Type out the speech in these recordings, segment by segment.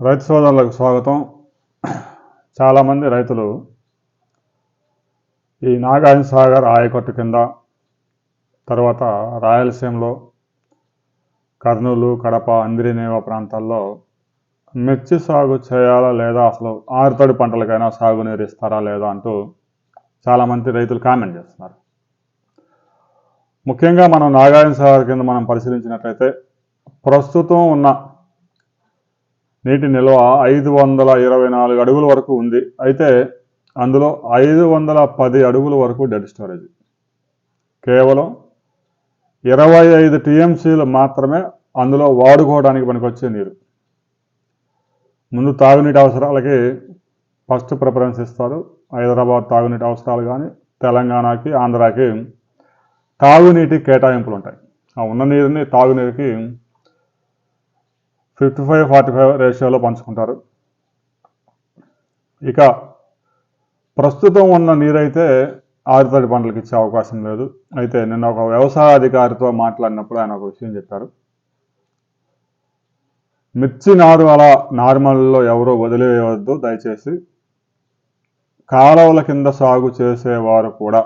రైతు సోదరులకు స్వాగతం. చాలామంది రైతులు ఈ నాగార్జున సాగర్ ఆయకట్టు కింద తర్వాత రాయలసీమలో కర్నూలు కడప అందిరినేవ ప్రాంతాల్లో మిర్చి సాగు చేయాలా లేదా? అసలు ఆరుతడి పంటలకైనా సాగునీరు ఇస్తారా లేదా అంటూ చాలామంది రైతులు కామెంట్ చేస్తున్నారు. ముఖ్యంగా మనం నాగార్జున సాగర్ కింద మనం పరిశీలించినట్లయితే ప్రస్తుతం ఉన్న నీటి నిల్వ ఐదు వందల ఇరవై నాలుగు అడుగుల వరకు ఉంది. అయితే అందులో ఐదు వందల పది అడుగుల వరకు డెడ్ స్టోరేజ్. కేవలం ఇరవై ఐదు టీఎంసీలు మాత్రమే అందులో వాడుకోవడానికి పనికొచ్చే నీరు. ముందు తాగునీటి అవసరాలకి ఫస్ట్ ప్రిఫరెన్స్ ఇస్తారు. హైదరాబాద్ తాగునీటి అవసరాలు కానీ తెలంగాణకి ఆంధ్రాకి తాగునీటి కేటాయింపులు ఉంటాయి ఆ ఉన్న నీరుని తాగునీరుకి ఫిఫ్టీ ఫైవ్ ఫార్టీ ఫైవ్ రేషియోలో పంచుకుంటారు. ఇక ప్రస్తుతం ఉన్న నీరైతే ఆరుతడి పంటలకు ఇచ్చే అవకాశం లేదు. అయితే నిన్న ఒక వ్యవసాయ అధికారితో మాట్లాడినప్పుడు ఆయన ఒక విషయం చెప్పారు. మిర్చి నారు అలా నార్మల్లో ఎవరో వదిలేయవద్దు దయచేసి. కాలువల కింద సాగు చేసేవారు కూడా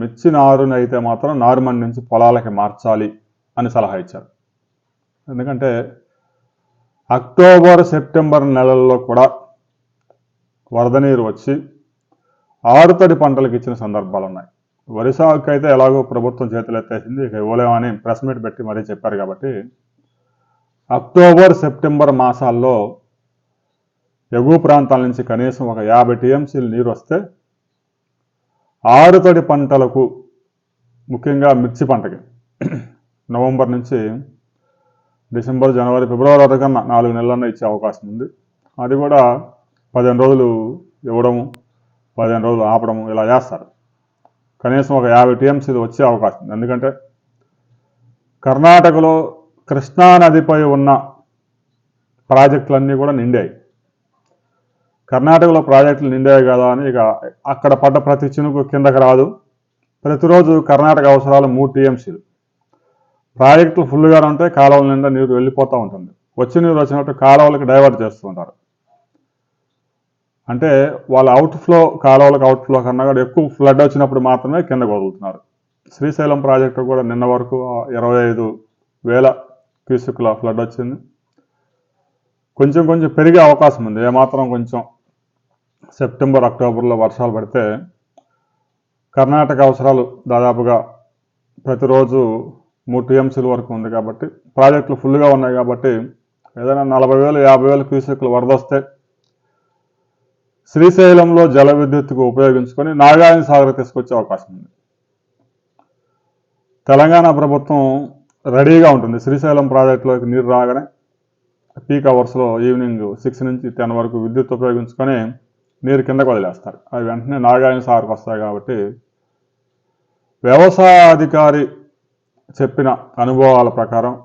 మిర్చి నారుని అయితే మాత్రం నార్మల్ నుంచి పొలాలకి మార్చాలి అని సలహా ఇచ్చారు. ఎందుకంటే అక్టోబర్ సెప్టెంబర్ నెలల్లో కూడా వరద నీరు వచ్చి ఆరుతడి పంటలకు ఇచ్చిన సందర్భాలు ఉన్నాయి. వరి సాగుకు అయితే ఎలాగో ప్రభుత్వం చేతులు ఎత్తేసింది. ఇక ఇవ్వలేమని ప్రెస్ మీట్ పెట్టి మరీ చెప్పారు కాబట్టి అక్టోబర్ సెప్టెంబర్ మాసాల్లో ఎగువ ప్రాంతాల నుంచి కనీసం ఒక యాభై టీఎంసీలు నీరు వస్తే ఆరుతడి పంటలకు ముఖ్యంగా మిర్చి పంటకి నవంబర్ నుంచి డిసెంబర్ జనవరి ఫిబ్రవరి వరకన్నా నాలుగు నెలలన్నా ఇచ్చే అవకాశం ఉంది. అది కూడా పదిహేను రోజులు ఇవ్వడము పదిహేను రోజులు ఆపడము ఇలా చేస్తారు. కనీసం ఒక యాభై టీఎంసీలు వచ్చే అవకాశం ఉంది. ఎందుకంటే కర్ణాటకలో కృష్ణా నదిపై ఉన్న ప్రాజెక్టులన్నీ కూడా నిండాయి. కర్ణాటకలో ప్రాజెక్టులు నిండాయి కదా అని ఇక అక్కడ పడ్డ ప్రతి చినుకు కిందకి రాదు. ప్రతిరోజు కర్ణాటక అవసరాలు మూడు టీఎంసీలు. ప్రాజెక్టులు ఫుల్గా ఉంటే కాలువల నిండా నీరు వెళ్ళిపోతూ ఉంటుంది. వచ్చే నీరు వచ్చినట్టు కాలువలకు డైవర్ట్ చేస్తుంటారు. అంటే వాళ్ళ అవుట్ఫ్లో కాలువలకు అవుట్ఫ్లో కన్నా కూడా ఎక్కువ ఫ్లడ్ వచ్చినప్పుడు మాత్రమే కిందకు వదులుతున్నారు. శ్రీశైలం ప్రాజెక్టు కూడా నిన్న వరకు ఇరవై ఐదు వేల క్యూసిక్ల ఫ్లడ్ వచ్చింది. కొంచెం కొంచెం పెరిగే అవకాశం ఉంది. ఏమాత్రం కొంచెం సెప్టెంబర్ అక్టోబర్లో వర్షాలు పడితే కర్ణాటక అవసరాలు దాదాపుగా ప్రతిరోజు మూడు టీఎంసీల వరకు ఉంది కాబట్టి ప్రాజెక్టులు ఫుల్గా ఉన్నాయి కాబట్టి ఏదైనా నలభై వేలు యాభై వేలు క్యూసెక్లు వరద వస్తే శ్రీశైలంలో జల విద్యుత్తుకు ఉపయోగించుకొని నాగార్జున సాగర్ తీసుకొచ్చే అవకాశం ఉంది. తెలంగాణ ప్రభుత్వం రెడీగా ఉంటుంది. శ్రీశైలం ప్రాజెక్టులోకి నీరు రాగానే పీక్ అవర్స్లో ఈవినింగ్ సిక్స్ నుంచి టెన్ వరకు విద్యుత్ ఉపయోగించుకొని నీరు కిందకు వదిలేస్తారు. అవి వెంటనే నాగార్జున సాగర్కి వస్తాయి కాబట్టి వ్యవసాయ అధికారి చెప్పిన అనుభవాల ప్రకారం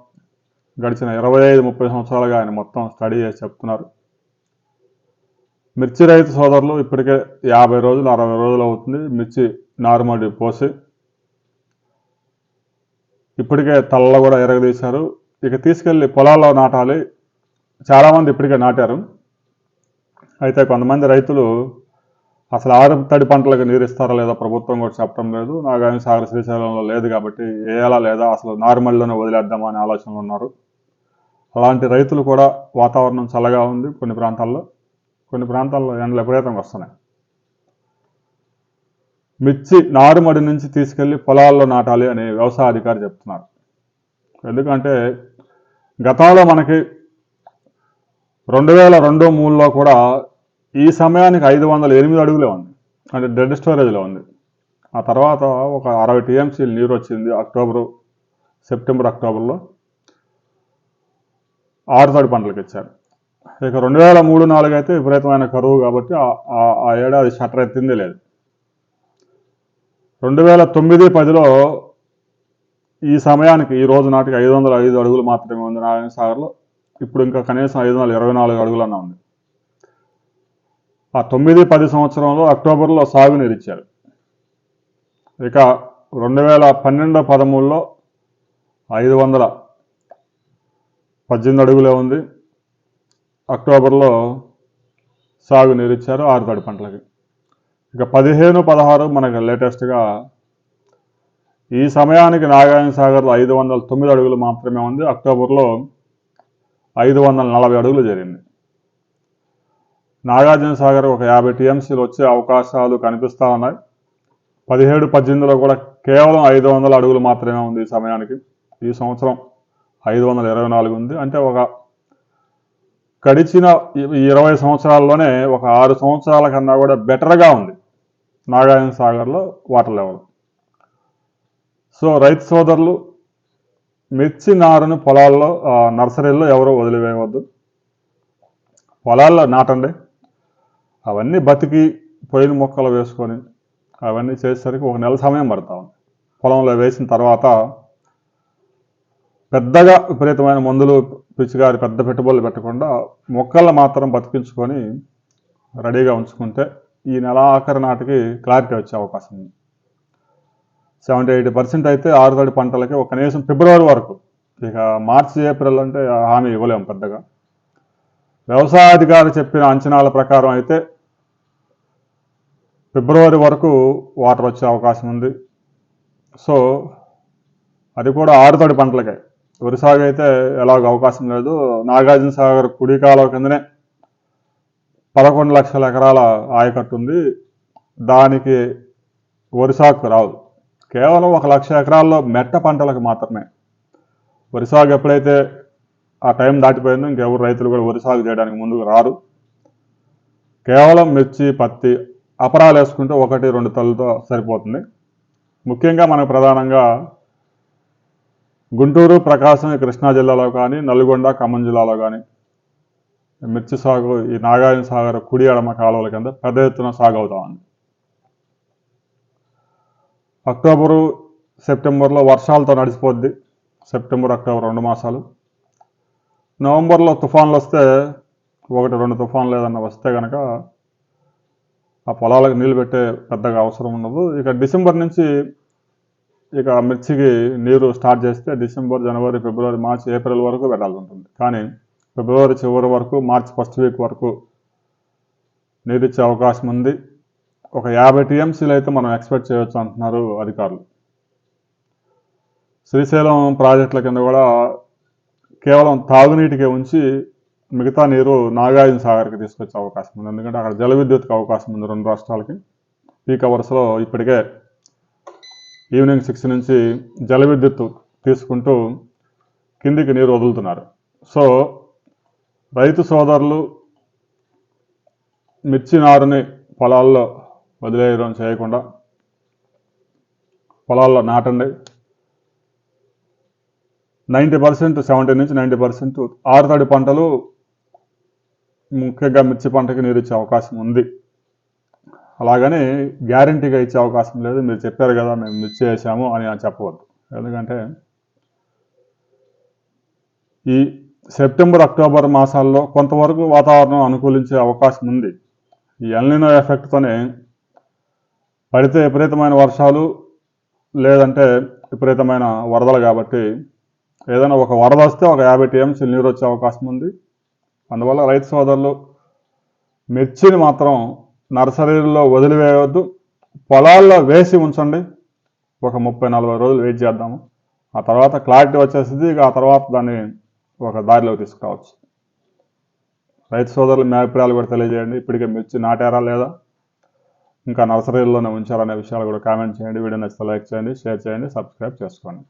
గడిచిన ఇరవై ఐదు ముప్పై సంవత్సరాలుగా ఆయన మొత్తం స్టడీ చేసి చెప్తున్నారు. మిర్చి రైతు సోదరులు ఇప్పటికే యాభై రోజులు అరవై రోజులు అవుతుంది. మిర్చి నారుమడి పోసి ఇప్పటికే తల్ల కూడా ఎరగదీశారు. ఇక తీసుకెళ్ళి పొలాల్లో నాటాలి. చాలామంది ఇప్పటికే నాటారు. అయితే కొంతమంది రైతులు అసలు ఆరు తడి పంటలకు నీరు ఇస్తారా లేదా ప్రభుత్వం కూడా చెప్పడం లేదు. నాగాని సాగర శ్రీశైలంలో లేదు కాబట్టి వేయాలా లేదా అసలు నార్మల్లోనే వదిలేద్దామా అనే ఆలోచనలు ఉన్నారు. అలాంటి రైతులు కూడా వాతావరణం చల్లగా ఉంది కొన్ని ప్రాంతాల్లో. కొన్ని ప్రాంతాల్లో ఎండలు విపరీతంగా వస్తున్నాయి. మిర్చి నారుమడి నుంచి తీసుకెళ్ళి పొలాల్లో నాటాలి అని వ్యవసాయ అధికారి చెప్తున్నారు. ఎందుకంటే గతంలో మనకి రెండు వేల రెండు మూడులో కూడా ఈ సమయానికి ఐదు వందల ఎనిమిది అడుగులే ఉంది. అంటే డెడ్ స్టోరేజ్లో ఉంది. ఆ తర్వాత ఒక అరవై టీఎంసీలు నీరు వచ్చింది అక్టోబరు సెప్టెంబర్ అక్టోబర్లో. ఆరు తడి పంటలకు ఇచ్చారు. ఇక రెండు వేల మూడు నాలుగు అయితే విపరీతమైన కరువు కాబట్టి ఆ- ఏడాది షట్టర్ ఎత్తింది లేదు. రెండు వేల తొమ్మిది పదిలో ఈ సమయానికి ఈ రోజు నాటికి ఐదు వందల ఐదు అడుగులు మాత్రమే ఉంది నారాయణ సాగర్లో ఇప్పుడు ఇంకా కనీసం ఐదు వందల ఇరవై నాలుగు అడుగులన్నా ఉంది. ఆ తొమ్మిది పది సంవత్సరంలో అక్టోబర్లో సాగునీరు ఇచ్చారు ఇక రెండు వేల పన్నెండు పదమూడులో ఐదు వందల పద్దెనిమిది అడుగులే ఉంది. అక్టోబర్లో సాగు ఇచ్చారు ఆరు తడి పంటలకి. ఇక పదిహేను పదహారు మనకు లేటెస్ట్గా ఈ సమయానికి నాగార్జున సాగర్లో ఐదు వందల తొమ్మిది అడుగులు మాత్రమే ఉంది. అక్టోబర్లో ఐదు వందల నలభై అడుగులు జరిగింది. నాగార్జున సాగర్ ఒక యాభై టీఎంసీలు వచ్చే అవకాశాలు కనిపిస్తూ ఉన్నాయి. పదిహేడు పద్దెనిమిదిలో కూడా కేవలం ఐదు వందల అడుగులు మాత్రమే ఉంది ఈ సమయానికి. ఈ సంవత్సరం ఐదు వందల ఇరవై నాలుగు ఉంది. అంటే ఒక గడిచిన ఈ ఇరవై సంవత్సరాల్లోనే ఒక ఆరు సంవత్సరాల కన్నా కూడా బెటర్గా ఉంది నాగార్జున సాగర్లో వాటర్ లెవెల్. సో రైతు సోదరులు మిర్చి నారును పొలాల్లో నర్సరీల్లో ఎవరో వదిలివేయవద్దు. పొలాల్లో నాటండి. అవన్నీ బతికి పోయిన మొక్కలు వేసుకొని అవన్నీ చేసేసరికి ఒక నెల సమయం పడతా ఉంది. పొలంలో వేసిన తర్వాత పెద్దగా విపరీతమైన మందులు పిచ్చిగారి పెద్ద పెట్టుబడులు పెట్టకుండా మొక్కలను మాత్రం బతికించుకొని రెడీగా ఉంచుకుంటే ఈ నెల ఆఖరి నాటికి క్లారిటీ వచ్చే అవకాశం ఉంది. సెవెంటీ ఎయిటీ పర్సెంట్ అయితే ఆరు తడి పంటలకి ఒక కనీసం ఫిబ్రవరి వరకు ఇక మార్చి ఏప్రిల్ అంటే హామీ ఇవ్వలేము పెద్దగా. వ్యవసాయ అధికారి చెప్పిన అంచనాల ప్రకారం అయితే ఫిబ్రవరి వరకు వాటర్ వచ్చే అవకాశం ఉంది. సో అది కూడా ఆరుతడి పంటలకే. వరి సాగు అయితే ఎలాగ అవకాశం లేదు. నాగార్జున సాగర్ కుడి కాలువ కిందనే పదకొండు లక్షల ఎకరాల ఆయకట్టు ఉంది. దానికి వరి సాగుకు రాదు. కేవలం ఒక లక్ష ఎకరాల్లో మెట్ట పంటలకు మాత్రమే. వరి సాగు ఎప్పుడైతే ఆ టైం దాటిపోయిందో ఇంకెవరు రైతులు కూడా వరి సాగు చేయడానికి ముందుకు రారు. కేవలం మిర్చి పత్తి అపరాలు వేసుకుంటే ఒకటి రెండు తలతో సరిపోతుంది. ముఖ్యంగా మనకు ప్రధానంగా గుంటూరు ప్రకాశం కృష్ణా జిల్లాలో కానీ నల్గొండ ఖమ్మం జిల్లాలో కానీ మిర్చి సాగు ఈ నాగార్జున సాగర్ కుడి ఎడమ కాలువల కింద పెద్ద ఎత్తున సాగు అవుతా ఉంది. అక్టోబరు సెప్టెంబర్లో వర్షాలతో నడిచిపోద్ది. సెప్టెంబర్ అక్టోబర్ రెండు మాసాలు. నవంబర్లో తుఫాన్లు వస్తే ఒకటి రెండు తుఫాన్లు ఏదన్నా వస్తే కనుక ఆ పొలాలకు నీళ్ళు పెట్టే పెద్దగా అవసరం ఉండదు. ఇక డిసెంబర్ నుంచి ఇక మిర్చికి నీరు స్టార్ట్ చేస్తే డిసెంబర్ జనవరి ఫిబ్రవరి మార్చ్ ఏప్రిల్ వరకు పెట్టాల్సి ఉంటుంది. కానీ ఫిబ్రవరి చివరి వరకు మార్చ్ ఫస్ట్ వీక్ వరకు నీరు ఇచ్చే అవకాశం ఉంది. ఒక యాభై టీఎంసీలు అయితే మనం ఎక్స్పెక్ట్ చేయొచ్చు అంటున్నారు అధికారులు. శ్రీశైలం ప్రాజెక్టుల కింద కూడా కేవలం తాగునీటికే ఉంచి మిగతా నీరు నాగార్జున సాగర్కి తీసుకొచ్చే అవకాశం ఉంది. ఎందుకంటే అక్కడ జల విద్యుత్కి అవకాశం ఉంది రెండు రాష్ట్రాలకి. పీక్ అవర్స్లో ఇప్పటికే ఈవినింగ్ సిక్స్ నుంచి జల విద్యుత్ తీసుకుంటూ కిందికి నీరు వదులుతున్నారు. సో రైతు సోదరులు మిర్చి నారుని పొలాల్లో వదిలేయడం చేయకుండా పొలాల్లో నాటండి. నైంటీ పర్సెంట్ సెవెంటీ నుంచి నైంటీ పర్సెంట్ ఆరుతడి పంటలు ముఖ్యంగా మిర్చి పంటకి నీరు ఇచ్చే అవకాశం ఉంది. అలాగని గ్యారంటీగా ఇచ్చే అవకాశం లేదు. మీరు చెప్పారు కదా మేము మిర్చి వేసాము అని చెప్పవద్దు. ఎందుకంటే ఈ సెప్టెంబర్ అక్టోబర్ మాసాల్లో కొంతవరకు వాతావరణం అనుకూలించే అవకాశం ఉంది. ఈ ఎల్నినో ఎఫెక్ట్తోనే పడితే విపరీతమైన వర్షాలు లేదంటే విపరీతమైన వరదలు కాబట్టి ఏదైనా ఒక వరద వస్తే ఒక యాభై టీఎంసీలు నీరు వచ్చే అవకాశం ఉంది. అందువల్ల రైతు సోదరులు మిర్చిని మాత్రం నర్సరీల్లో వదిలివేయవద్దు. పొలాల్లో వేసి ఉంచండి. ఒక ముప్పై నలభై రోజులు వెయిట్ చేద్దాము. ఆ తర్వాత క్లారిటీ వచ్చేసింది. ఆ తర్వాత దాన్ని ఒక దారిలోకి తీసుకురావచ్చు. రైతు సోదరులు మీ అభిప్రాయాలు కూడా తెలియజేయండి. ఇప్పటికే మిర్చి నాటారా లేదా? ఇంకా నర్సరీల్లోనే ఉంచారనే విషయాలు కూడా కామెంట్ చేయండి. వీడియో నచ్చితే లైక్ చేయండి షేర్ చేయండి సబ్స్క్రైబ్ చేసుకోండి.